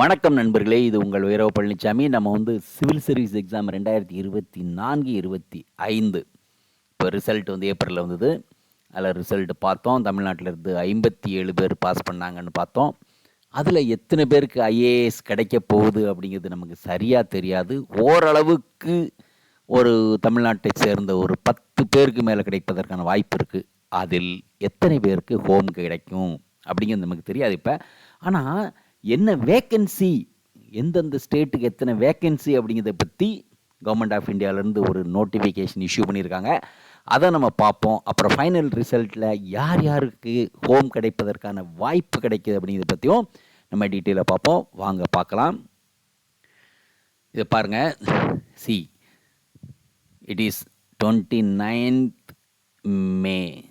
வணக்கம் நண்பர்களே இது உங்கள் வீரவ பழனிசாமி நம்ம வந்து சிவில் சர்வீஸ் எக்ஸாம் ரெண்டாயிரத்தி இருபத்தி நான்கு இருபத்தி ஐந்து. இப்போ ரிசல்ட் வந்து ஏப்ரலில் வந்தது. அதில் ரிசல்ட் பார்த்தோம். தமிழ்நாட்டில் இருந்து ஐம்பத்தி ஏழு பேர் பாஸ் பண்ணாங்கன்னு பார்த்தோம். அதில் எத்தனை பேருக்கு ஐஏஎஸ் கிடைக்க போகுது அப்படிங்கிறது நமக்கு சரியாக தெரியாது. ஓரளவுக்கு ஒரு தமிழ்நாட்டை சேர்ந்த ஒரு பத்து பேருக்கு மேலே கிடைப்பதற்கான வாய்ப்பு இருக்குது அதில் எத்தனை பேருக்கு ஹோம் கிடைக்கும் அப்படிங்கிறது நமக்கு தெரியாது இப்போ. ஆனால் என்ன வேக்கன்சி எந்தெந்த ஸ்டேட்டுக்கு எத்தனை வேக்கன்சி அப்படிங்கிறத பற்றி கவர்மெண்ட் ஆஃப் இந்தியாவிலேருந்து ஒரு நோட்டிஃபிகேஷன் இஷ்யூ பண்ணியிருக்காங்க. அதை நம்ம பார்ப்போம். அப்புறம் ஃபைனல் ரிசல்ட்டில் யார் யாருக்கு ஹோம் கிடைப்பதற்கான வாய்ப்பு கிடைக்குது அப்படிங்கிறத பற்றியும் நம்ம டீட்டெயிலாக பார்ப்போம். வாங்க பார்க்கலாம். இதை பாருங்கள் see it is twenty ninth May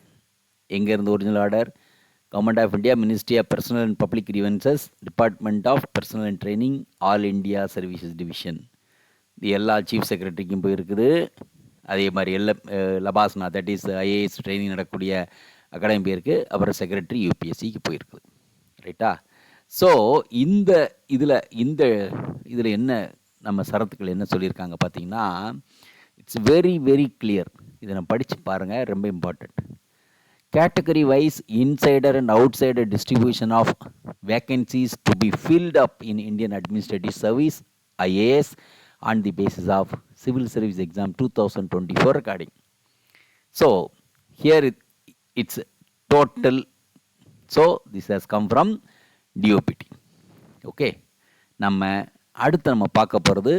எங்கேருந்து original order government of India ministry of personnel and public grievances department of personnel and training all India services division இது எல்லா சீஃப் செக்ரட்டரிக்கும் போயிருக்குது. அதே மாதிரி எல்லா LBSNAA that is IAS training நடக்கக்கூடிய academy போயிருக்கு. அப்புறம் செக்ரட்டரி யூபிஎஸ்சிக்கு போயிருக்குது. ரைட்டா ஸோ இந்த இதில் இந்த இதில் என்ன நம்ம சரத்துக்கள் என்ன சொல்லியிருக்காங்க பார்த்தீங்கன்னா இட்ஸ் வெரி வெரி கிளியர் இதை நான் படித்து பாருங்கள் ரொம்ப important category wise insider and outsider distribution of vacancies to be filled up in indian administrative service ias on the basis of civil service exam 2024 recording so here it, it's total so this has come from dopt okay நம்ம அடுத்து நம்ம பார்க்க போகிறது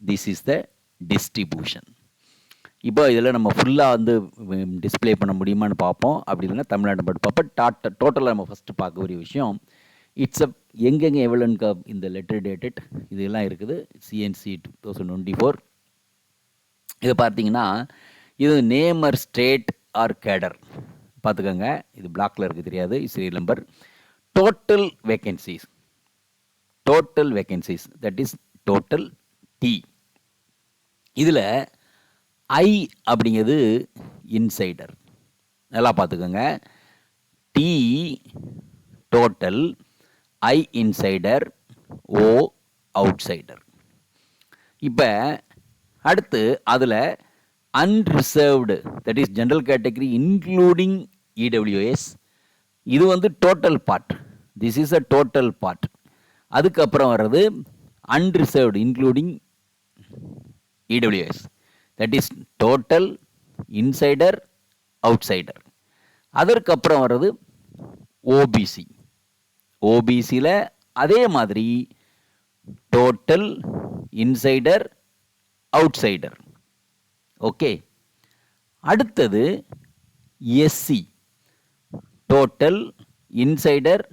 this is the distribution இப்போ இதில் நம்ம ஃபுல்லாக வந்து டிஸ்ப்ளே பண்ண முடியுமான்னு பார்ப்போம். அப்படி இல்லைன்னா தமிழ்நாடு மட்டும் பார்ப்போம். டாட்ட டோட்டலாக நம்ம ஃபஸ்ட்டு பார்க்கக்கூடிய விஷயம் இட்ஸ் அ எங்கெங்கே எவ்வளோன்னு இந்த லெட்டர் டேட்டட் இதெல்லாம் இருக்குது. CNC two thousand twenty four இது பார்த்தீங்கன்னா இது நேமர் ஸ்டேட் ஆர் கேடர். பார்த்துக்கோங்க இது பிளாக்ல இருக்குது தெரியாது serial number total vacancies total vacancies that is total T இதில் ஐ அப்படிங்கிறது இன்சைடர் நல்லா பார்த்துக்கோங்க. T total I insider O outsider இப்போ அடுத்து அதில் unreserved that is general category including EWS இது வந்து total part this is a total part அதுக்கப்புறம் வர்றது unreserved including EWS that is total insider outsider அதற்கப்புறம் வர்றது ஓபிசி ஓபிசியில் அதே மாதிரி டோட்டல் இன்சைடர் அவுட்சைடர் ஓகே அடுத்தது SC total insider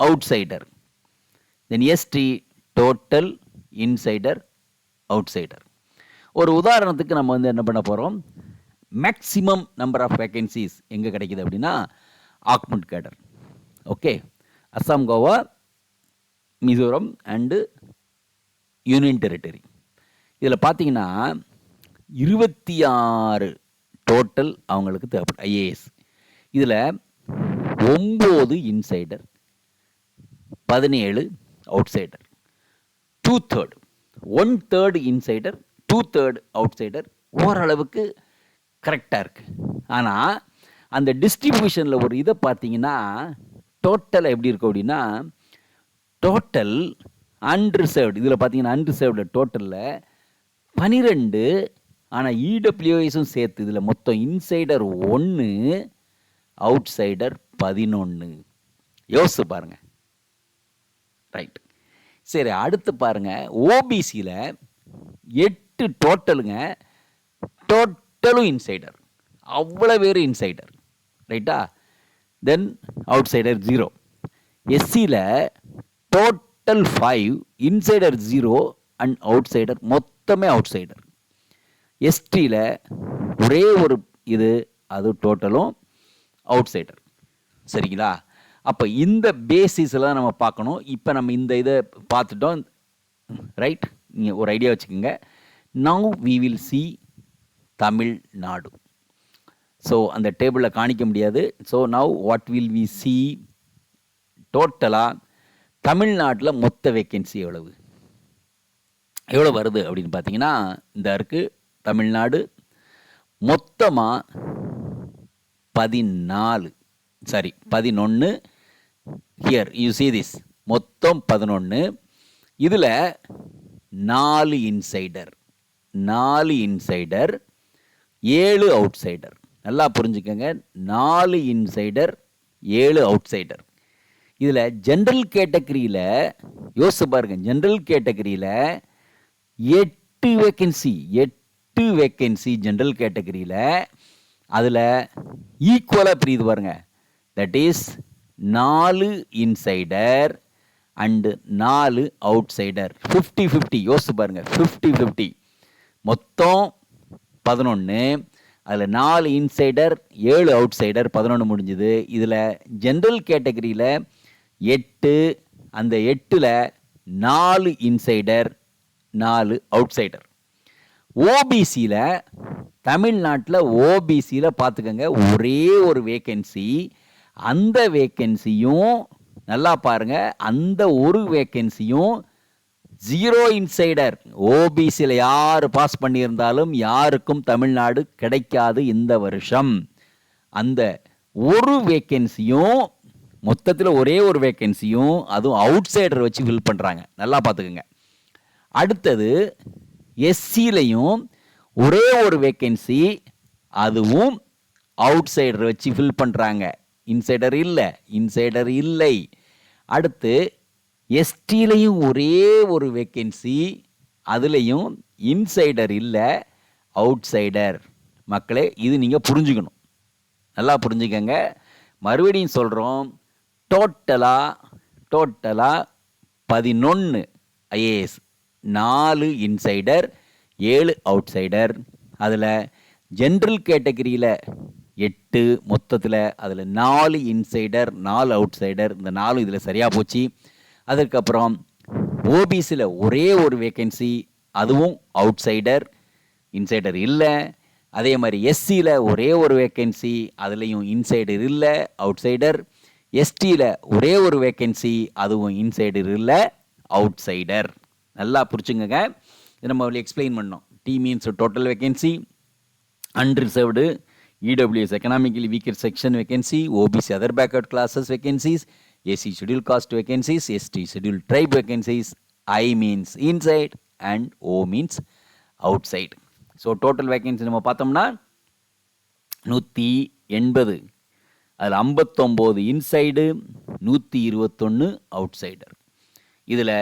outsider then ST total insider outsider ஒரு உதாரணத்துக்கு நம்ம வந்து என்ன பண்ண போகிறோம் மேக்ஸிமம் நம்பர் ஆஃப் வேக்கன்சிஸ் எங்கே கிடைக்குது அப்படின்னா augment cadre okay Assam Goa Mizoram and union territory இதில் பார்த்தீங்கன்னா இருபத்தி ஆறு டோட்டல் அவங்களுக்கு தேவைப்படும். ஐஏஎஸ் இதில் ஒம்பது இன்சைடர் பதினேழு outsider two third one third insider two third outsider ஓரளவுக்கு கரெக்டாக இருக்குது ஆனால் அந்த டிஸ்ட்ரிபியூஷனில் ஒரு இதை பார்த்தீங்கன்னா டோட்டல் எப்படி இருக்கும் அப்படின்னா டோட்டல் அன்ரிசர்வ்டு இதில் பார்த்தீங்கன்னா அன்ரிசர்வ்டு டோட்டலில் பனிரெண்டு ஆனால் இடபிள்யூஎஸும் சேர்த்து இதில் மொத்தம் இன்சைடர் ஒன்று அவுட் சைடர் பதினொன்று யோசிச்சு பாருங்கள் ரைட் சரி அடுத்து பாருங்கள் ஓபிசியில் எட்டு டோட்டலுங்க டோட்டலும் இன்சைடர் அவ்வளோ பேர் இன்சைடர் ரைட்டா then outsider zero எஸ்சியில் total five insider zero and outsider மொத்தமே அவுட் சைடர் எஸ்டியில் ஒரே ஒரு இது அது டோட்டலும் அவுட் சைடர் சரிங்களா? அப்போ இந்த பேசிஸில் நம்ம பார்க்கணும். இப்போ நம்ம இந்த இதை பார்த்துட்டோம். ரைட் நீங்கள் ஒரு ஐடியா வச்சுக்கோங்க. Now we will see Tamilnadu so அந்த டேபிளில் காணிக்க முடியாது. So now what will we see டோட்டலாக தமிழ்நாட்டில் மொத்த வேக்கன்சி எவ்வளவு? எவ்வளோ வருது அப்படின்னு பார்த்தீங்கன்னா இந்த இருக்குது தமிழ்நாடு மொத்தமாக பதினாலு. சாரி பதினொன்று ஹியர் யூ சி திஸ் மொத்தம் பதினொன்று இதில் நாலு இன்சைடர் நாலு இன்சைடர் ஏழு அவுட் சைடர் நல்லா புரிஞ்சுக்கங்க. நாலு இன்சைடர் ஏழு அவுட் சைடர் இதில் ஜென்ரல் கேட்டகரியில் யோசிச்சு பாருங்க. ஜென்ரல் கேட்டகரியில் எட்டு வேக்கன்சி எட்டு வேக்கன்சி ஜென்ரல் கேட்டகரியில் அதில் ஈக்குவலாக பிரியுது பாருங்க. தட் இஸ் நாலு இன்சைடர் அண்டு நாலு அவுட் சைடர் ஃபிஃப்டி ஃபிஃப்டி யோசிச்சு பாருங்கள் ஃபிஃப்டி ஃபிஃப்டி மொத்தம் பதினொன்று அதில் நாலு இன்சைடர் ஏழு அவுட் சைடர் பதினொன்று முடிஞ்சுது. இதில் ஜென்ரல் கேட்டகரியில் எட்டு அந்த எட்டில் நாலு இன்சைடர் நாலு அவுட் சைடர் ஓபிசியில் தமிழ்நாட்டில் ஓபிசியில் பார்த்துக்கோங்க ஒரே ஒரு வேக்கன்சி அந்த வேக்கன்சியும் நல்லா பாருங்க அந்த ஒரு வேக்கன்சியும் ஜீரோ இன்சைடர் ஓபிசியில் யார் பாஸ் பண்ணியிருந்தாலும் யாருக்கும் தமிழ்நாடு கிடைக்காது இந்த வருஷம். அந்த ஒரு வேக்கன்சியும் மொத்தத்தில் ஒரே ஒரு வேக்கன்சியும் அதுவும் அவுட் சைடர் வச்சு ஃபில் பண்ணுறாங்க நல்லா பார்த்துக்குங்க. அடுத்தது எஸ்சிலையும் ஒரே ஒரு வேக்கன்சி அதுவும் அவுட் சைடர் வச்சு ஃபில் பண்ணுறாங்க இன்சைடர் இல்லை இன்சைடர் இல்லை. அடுத்து எஸ்டிலையும் ஒரே ஒரு வேக்கன்சி அதுலேயும் இன்சைடர் இல்லை அவுட் சைடர் மக்களே இது நீங்கள் புரிஞ்சுக்கணும். நல்லா புரிஞ்சுக்கங்க. மறுபடியும் சொல்கிறோம் டோட்டலாக டோட்டலாக பதினொன்று ஐஏஎஸ் நாலு இன்சைடர் ஏழு அவுட் சைடர் அதில் ஜென்ரல் கேட்டகரியில் எட்டு மொத்தத்தில் அதில் நாலு இன்சைடர் நாலு அவுட் சைடர் இந்த நாலு இதில் சரியாக போச்சு. அதுக்கப்புறம் ஓபிசியில் ஒரே ஒரு வேக்கன்சி அதுவும் அவுட் சைடர் இன்சைடர் இல்லை. அதே மாதிரி எஸ்சியில் ஒரே ஒரு வேக்கன்சி அதுலேயும் இன்சைடர் இல்லை அவுட் சைடர் எஸ்டியில் ஒரே ஒரு வேக்கன்சி அதுவும் இன்சைடர் இல்லை அவுட் சைடர் நல்லா புரிச்சுங்க இது நம்ம எக்ஸ்பிளைன் பண்ணோம். T means total vacancy unreserved EWS economically weaker section vacancy OBC other backward classes vacancies SC schedule caste vacancies ST schedule tribe vacancies I means inside and O means outside so total vacancy நம்ம பார்த்தோம்னா நூற்றி எண்பது. அதில் ஐம்பத்தொம்போது inside நூற்றி இருபத்தொன்று out cider இதில்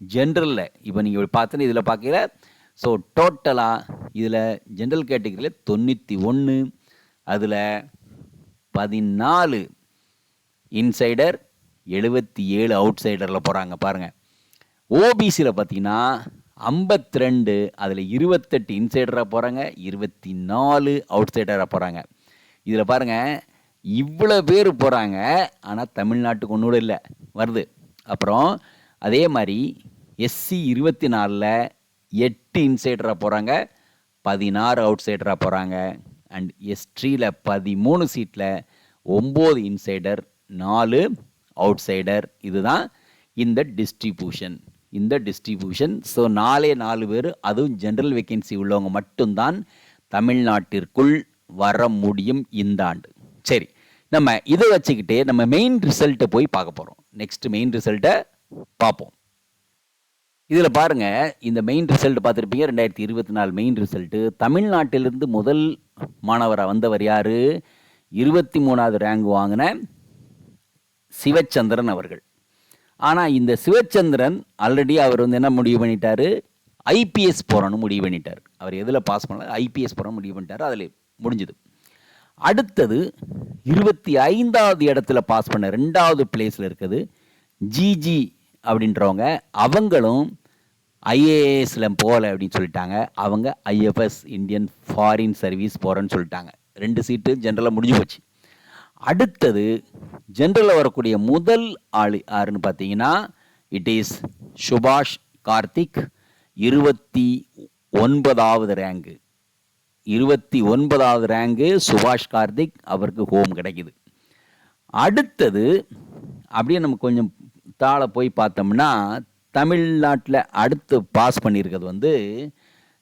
ஜென்ரலில் இப்போ நீங்கள் பார்த்தோன்னா இதில் பார்க்கல. ஸோ டோட்டலாக இதில் ஜென்ரல் கேட்டகரியில் தொண்ணூற்றி ஒன்று அதில் பதினாலு இன்சைடர் எழுபத்தி ஏழு அவுட் சைடரில் போகிறாங்க பாருங்கள் ஓபிசியில் பார்த்தீங்கன்னா ஐம்பத்தி ரெண்டு அதில் இருபத்தெட்டு இன்சைடராக போகிறாங்க இருபத்தி நாலு அவுட் சைடராக போகிறாங்க இதில் பாருங்கள் இவ்வளோ பேர் போகிறாங்க ஆனால் தமிழ்நாட்டுக்கு ஒன்று கூட இல்லை. வருது. அப்புறம் அதே மாதிரி எஸ்சி இருபத்தி நாலில் எட்டு இன்சைடராக போகிறாங்க பதினாறு அவுட் சைடராக போகிறாங்க அண்ட் எஸ்ட்ரியில் பதிமூணு சீட்டில் ஒம்பது இன்சைடர் நாலு அவுட் சைடர் இதுதான் இந்த டிஸ்ட்ரிபியூஷன் இந்த டிஸ்ட்ரிபியூஷன் ஸோ நாலே நாலு பேர் அதுவும் ஜென்ரல் வேக்கன்சி உள்ளவங்க மட்டும்தான் தமிழ்நாட்டிற்குள் வர முடியும் இந்த ஆண்டு. சரி நம்ம இதை வச்சுக்கிட்டே நம்ம மெயின் ரிசல்ட்டை போய் பார்க்க போகிறோம் நெக்ஸ்ட் மெயின் ரிசல்ட்டை பார்ப்போம். இதில் பாருங்கள் இந்த மெயின் ரிசல்ட் பார்த்துருப்பீங்க ரெண்டாயிரத்தி இருபத்தி நாலு மெயின் ரிசல்ட்டு தமிழ்நாட்டிலிருந்து முதல் மாணவராக வந்தவர் யார்? இருபத்தி மூணாவது ரேங்க் வாங்கின சிவச்சந்திரன் அவர்கள். ஆனால் இந்த சிவச்சந்திரன் ஆல்ரெடி அவர் வந்து என்ன முடிவு பண்ணிட்டார்? ஐபிஎஸ் போகிறோன்னு முடிவு பண்ணிட்டார். அவர் எதில் பாஸ் பண்ணல? ஐபிஎஸ் போகிறோன்னு முடிவு பண்ணிட்டார். அதில் முடிஞ்சுது. அடுத்தது இருபத்தி ஐந்தாவது இடத்துல பாஸ் பண்ண ரெண்டாவது பிளேஸில் இருக்குது ஜிஜி அப்படின்றவங்க. அவங்களும் ஐஏஎஸில் போகல அப்படின்னு சொல்லிட்டாங்க. அவங்க ஐஎஃப்எஸ் இந்தியன் ஃபாரின் சர்வீஸ் போகிறேன்னு சொல்லிட்டாங்க. ரெண்டு சீட்டு ஜென்ரலாக முடிஞ்சு போச்சு. அடுத்தது ஜென்ரலில் வரக்கூடிய முதல் ஆள் யாருன்னு பார்த்தீங்கன்னா இட் இஸ் சுபாஷ் கார்த்திக். இருபத்தி ஒன்பதாவது ரேங்கு இருபத்தி ஒன்பதாவது ரேங்கு சுபாஷ் கார்த்திக் அவருக்கு ஹோம் கிடைக்குது. அடுத்தது அப்படியே நம்ம கொஞ்சம் தாழ போய் பார்த்தோம்னா தமிழ்நாட்டில் அடுத்து பாஸ் பண்ணியிருக்கிறது வந்து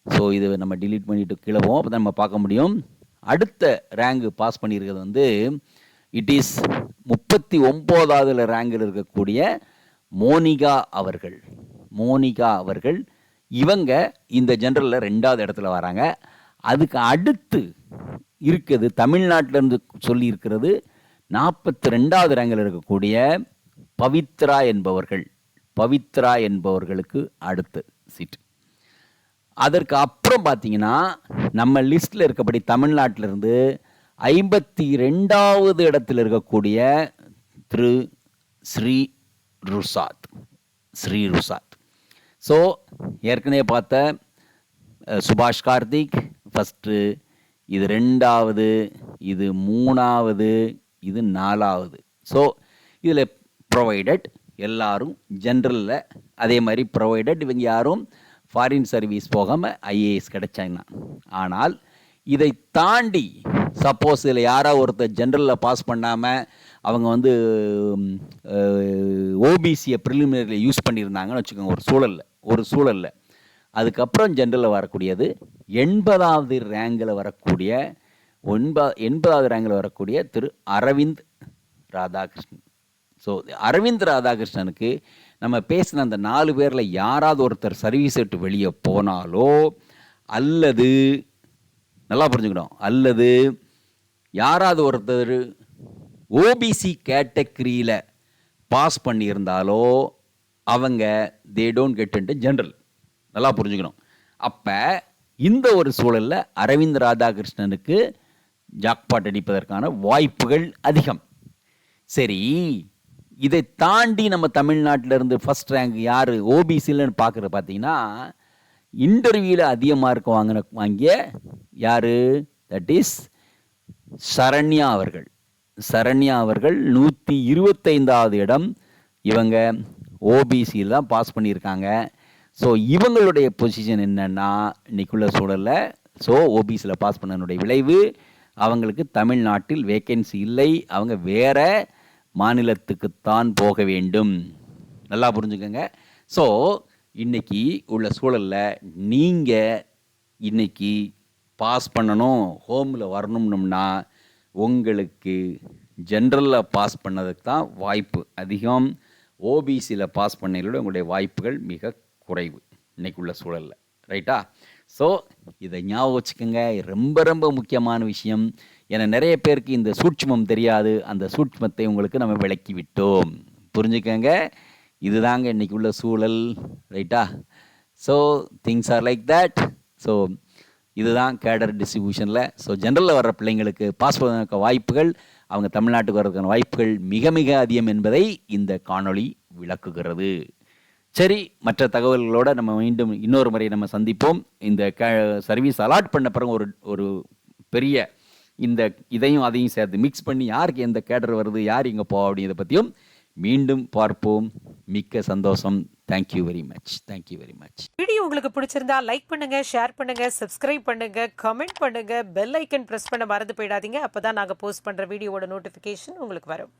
ஸோ இது நம்ம டிலீட் பண்ணிவிட்டு கீழே போவோம் அப்போ நம்ம பார்க்க முடியும். அடுத்த ரேங்கு பாஸ் பண்ணியிருக்கிறது வந்து இட் இஸ் முப்பத்தி ஒம்போதாவதுல ரேங்கில் இருக்கக்கூடிய மோனிகா அவர்கள். மோனிகா அவர்கள். இவங்க இந்த ஜென்ரலில் ரெண்டாவது இடத்துல வராங்க. அதுக்கு அடுத்து இருக்குது தமிழ்நாட்டிலேருந்து சொல்லியிருக்கிறது நாற்பத்தி ரெண்டாவது ரேங்கில் இருக்கக்கூடிய பவித்ரா என்பவர்கள். பவித்ரா என்பவர்களுக்கு அடுத்து சீட் அதற்கு அப்புறம் பார்த்தீங்கன்னா நம்ம லிஸ்ட்டில் இருக்கபடி தமிழ்நாட்டிலிருந்து ஐம்பத்தி ரெண்டாவது இடத்தில் இருக்கக்கூடிய திரு ஸ்ரீ ருசாத். ஸ்ரீ ருசாத். ஸோ ஏற்கனவே பார்த்த சுபாஷ் கார்த்திக் ஃபஸ்ட்டு இது ரெண்டாவது இது மூணாவது இது நாலாவது. ஸோ இதில் ப்ரொவைடட் எல்லாரும் ஜென்ரலில் அதே மாதிரி ப்ரொவைடட் இவங்க யாரும் ஃபாரின் சர்வீஸ் போகாமல் ஐஏஎஸ் கிடைச்சாங்கன்னா. ஆனால் இதை தாண்டி சப்போஸ் இதில் யாராவது ஒருத்தர் ஜென்ரலில் பாஸ் பண்ணாமல் அவங்க வந்து ஓபிசியை ப்ரிலிமினரியில் யூஸ் பண்ணியிருந்தாங்கன்னு வச்சுக்கோங்க ஒரு சூழலில் ஒரு சூழலில். அதுக்கப்புறம் ஜென்ரலில் வரக்கூடியது எண்பதாவது ரேங்கில் வரக்கூடிய ஒன்பா எண்பதாவது ரேங்கில் வரக்கூடிய திரு அரவிந்த் ராதாகிருஷ்ணன். ஸோ அரவிந்த் ராதாகிருஷ்ணனுக்கு நம்ம பேசின அந்த நாலு பேரில் யாராவது ஒருத்தர் சர்வீஸ் விட்டு வெளியே போனாலோ அல்லது நல்லா புரிஞ்சுக்கணும் அல்லது யாராவது ஒருத்தர் ஓபிசி கேட்டகரியில் பாஸ் பண்ணியிருந்தாலோ அவங்க they don't get into general நல்லா புரிஞ்சுக்கணும். அப்போ இந்த ஒரு சூழலில் அரவிந்த் ராதாகிருஷ்ணனுக்கு ஜாக்பாட் அடிப்பதற்கான வாய்ப்புகள் அதிகம். சரி இதை தாண்டி நம்ம தமிழ்நாட்டிலேருந்து ஃபஸ்ட் ரேங்க் யார் ஓபிசிலன்னு பார்க்குறது பார்த்தீங்கன்னா இன்டர்வியூவில் அதிக மார்க் வாங்கின வாங்கிய யார்? தட் இஸ் சரண்யா அவர்கள். சரண்யா அவர்கள் நூற்றி இருபத்தைந்தாவது இடம். இவங்க ஓபிசியில் தான் பாஸ் பண்ணியிருக்காங்க. ஸோ இவங்களுடைய பொசிஷன் என்னன்னா இன்னைக்குள்ள சூழலில் ஸோ ஓபிசியில் பாஸ் பண்ணனுடைய விளைவு அவங்களுக்கு தமிழ்நாட்டில் வேக்கன்சி இல்லை. அவங்க வேற மாநிலத்துக்குத்தான் போக வேண்டும். நல்லா புரிஞ்சுக்கோங்க. ஸோ இன்றைக்கி உள்ள சூழலில் நீங்கள் இன்றைக்கி பாஸ் பண்ணணும் ஹோமில் வரணும்னோம்னா உங்களுக்கு ஜென்ரலில் பாஸ் பண்ணதுக்கு தான் வாய்ப்பு அதிகம். ஓபிசியில் பாஸ் பண்ணையிலோட உங்களுடைய வாய்ப்புகள் மிக குறைவு இன்றைக்கு உள்ள சூழலில் ரைட்டா ஸோ இதை ஞாபகம் வச்சுக்கோங்க. ரொம்ப ரொம்ப முக்கியமான விஷயம். ஏன்னா நிறைய பேருக்கு இந்த சூட்சுமம் தெரியாது. அந்த சூட்சுமத்தை உங்களுக்கு நம்ம விளக்கி விட்டோம். புரிஞ்சுக்கோங்க? இதுதாங்க இன்றைக்கி உள்ள சூழல் ரைட்டா so things are like that so இதுதான் கேடர் டிஸ்ட்ரிபியூஷனில். ஸோ ஜென்ரலில் வர்ற பிள்ளைங்களுக்கு பாஸ் பண்ணுவதற்கு வாய்ப்புகள் அவங்க தமிழ்நாட்டுக்கு வர்றதுக்கான வாய்ப்புகள் மிக மிக அதிகம் என்பதை இந்த காணொளி விளக்குகிறது. சரி மற்ற தகவல்களோடு நம்ம மீண்டும் இன்னொரு முறை நம்ம சந்திப்போம். இந்த க சர்வீஸ் அலாட் பண்ண பிறகு ஒரு ஒரு பெரிய இந்த இதையும் அதையும் சேர்த்து மிக்ஸ் பண்ணி யாருக்கு எந்த கேடர் வருது யார் இங்கே போ அப்படிங்கிறத பற்றியும் மீண்டும் பார்ப்போம். மிக்க சந்தோஷம். Thank you very much thank you very much video உங்களுக்கு பிடிச்சிருந்தா லைக் பண்ணுங்க ஷேர் பண்ணுங்க சப்ஸ்கிரைப் பண்ணுங்க கமெண்ட் பண்ணுங்க பெல் ஐக்கன் பிரஸ் பண்ண மறந்து போயிடாதீங்க. அப்பதான் நாங்க போஸ்ட் பண்ற வீடியோவோட நோட்டிபிகேஷன் உங்களுக்கு வரும்.